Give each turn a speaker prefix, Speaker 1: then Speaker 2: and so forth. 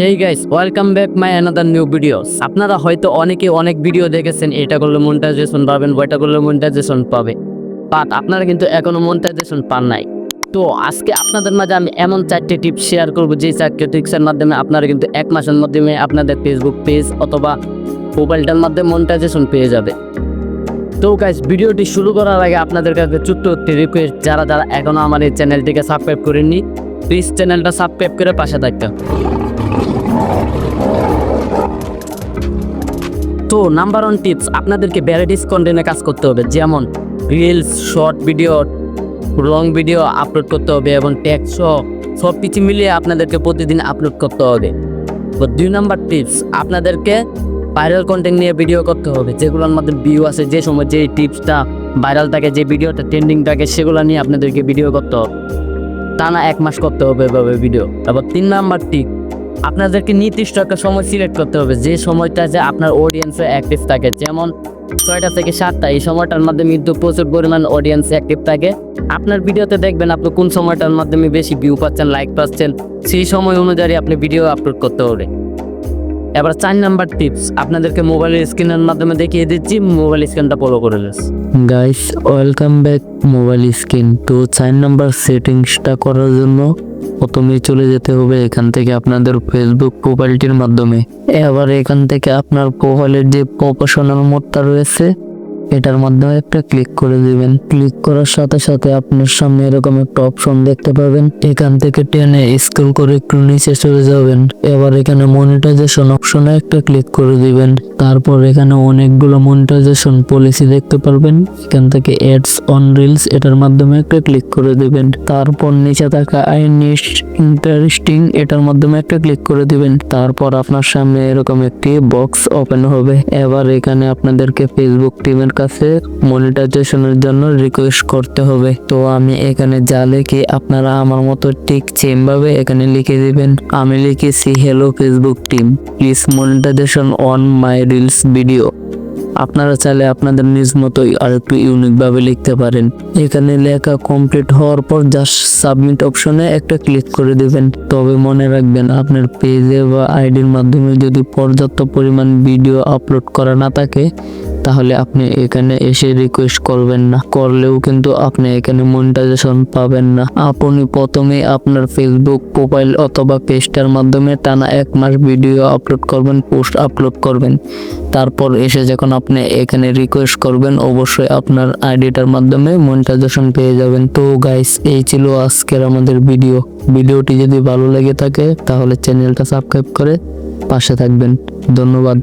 Speaker 1: Hey guys welcome back my another new videos আপনারা হয়তো অনেকে অনেক ভিডিও দেখেছেন, এটা করলে মনিটাইজেশন পাবেন, ওইটা করলে মনিটাইজেশন পাবে বাট আপনারা কিন্তু এখনও মনিটাইজেশন পান নাই। তো আজকে আপনাদের মাঝে আমি এমন চারটে টিপস শেয়ার করব যে চারটে টিপসের মাধ্যমে আপনারা কিন্তু এক মাসের মাধ্যমে আপনাদের ফেসবুক পেজ অথবা মোবাইলটার মাধ্যমে মনিটাইজেশন পেয়ে যাবে তো গাইস ভিডিওটি শুরু করার আগে আপনাদের কাছে ছোট্ট একটি রিকোয়েস্ট যারা যারা এখনও আমার এই চ্যানেলটিকে সাবস্ক্রাইব করেননি প্লিজ চ্যানেলটা সাবস্ক্রাইব করে পাশে থাকতে তো নাম্বার ওয়ান টিপস আপনাদেরকে ভ্যারাইটিস কন্টেন্টে কাজ করতে হবে, যেমন reels short video long video upload করতে হবে এবং টেক্সট সব কিছু মিলিয়ে আপনাদেরকে প্রতিদিন আপলোড করতে হবে। তো দুই নাম্বার টিপস আপনাদেরকে ভাইরাল কন্টেন্ট নিয়ে ভিডিও করতে হবে, যেগুলোর মধ্যে ভিউ আছে যে সময় যে টিপসটা ভাইরাল থাকে, যে ভিডিওটা ট্রেন্ডিং থাকে, সেগুলো নিয়ে আপনাদেরকে ভিডিও করতে হবে। টানা এক মাস করতে হবে এভাবে ভিডিও তারপর তিন নাম্বার টিপ আপনাদেরকে নির্দিষ্ট একটা সময় সিলেক্ট করতে হবে। যে সময়টা যে আপনার অডিয়েন্সে অ্যাক্টিভ থাকে। যেমন ছয়টা থেকে সাতটা, এই সময়টার মাধ্যমে কিন্তু প্রচুর পরিমাণ অডিয়েন্স অ্যাক্টিভ থাকে। আপনার ভিডিওতে দেখবেন আপনি কোন সময়টার মাধ্যমে বেশি ভিউ পাচ্ছেন লাইক পাচ্ছেন, সেই সময় অনুযায়ী আপনি ভিডিও আপলোড করতে হবে। এবার চার নাম্বার টিপস আপনাদেরকে মোবাইলের স্ক্রিনের মাধ্যমে দেখিয়ে দিচ্ছি মোবাইল স্ক্রিনটা ফলো করে নিস
Speaker 2: guys welcome back mobile screen তো চার নাম্বার সেটিংসটা করার জন্য প্রথমেই চলে যেতে হবে এখান থেকে আপনাদের ফেসবুক প্রোফাইলটির মাধ্যমে। এবার এখান থেকে আপনার প্রোফাইলের যে প্রফেশনাল মোডটা রয়েছে এটার মাধ্যমে একটা ক্লিক করে দিবেন। ক্লিক করার সাথে সাথে আপনার সামনে এরকম একটা অপশন দেখতে পাবেন। এখান থেকে টেনে স্ক্রল করে একটু নিচে চলে যাবেন। এবার এখানে মনিটাইজেশন অপশনে একটা ক্লিক করে দিবেন। তারপর এখানে অনেকগুলো মনিটাইজেশন পলিসি দেখতে পারবেন। এখান থেকে অ্যাডস অন রিলস এটার মাধ্যমে একটা ক্লিক করে দিবেন। তারপর নিচে থাকা আই নিস্ট ইন্টারেস্টিং এটার মাধ্যমে একটা ক্লিক করে দিবেন। তারপর আপনার সামনে এরকম একটি বক্স ওপেন হবে। এবার এখানে আপনাদেরকে ফেসবুক টিমের কাছে মনিটাইজেশনের জন্য রিকোয়েস্ট করতে হবে। তো আমি এখানে যা লিখি, আপনারা আমার মতো ঠিক সেম ভাবে এখানে লিখে দিবেন। আমি লিখেছি hello Facebook team please monetization on my reels video আপনারা চাইলে আপনাদের নিজ মতোই আর একটু ইউনিক ভাবে লিখতে পারেন। এখানে লেখা কমপ্লিট হওয়ার পর জাস্ট সাবমিট অপশনে একটা ক্লিক করে দিবেন। তবে মনে রাখবেন, আপনার পেজে বা আইডির মাধ্যমে যদি পর্যাপ্ত পরিমাণ ভিডিও আপলোড করা না থাকে তাহলে আপনি এখানে এসে রিকোয়েস্ট করবেন না। করলেও কিন্তু আপনি এখানে মনিটাইজেশন পাবেন না। আপনি প্রথমে আপনার ফেসবুক প্রোফাইল অথবা পেজটার মাধ্যমে টানা এক মাস ভিডিও আপলোড করবেন পোস্ট আপলোড করবেন। তারপর এসে যখন আপনি এখানে রিকোয়েস্ট করবেন, অবশ্যই আপনার আইডিটার মাধ্যমে মনিটাইজেশন পেয়ে যাবেন। তো গাইস এই ছিল আজকের আমাদের ভিডিও ভিডিওটি যদি ভালো লেগে থাকে, তাহলে চ্যানেলটা সাবস্ক্রাইব করে পাশে থাকবেন। ধন্যবাদ।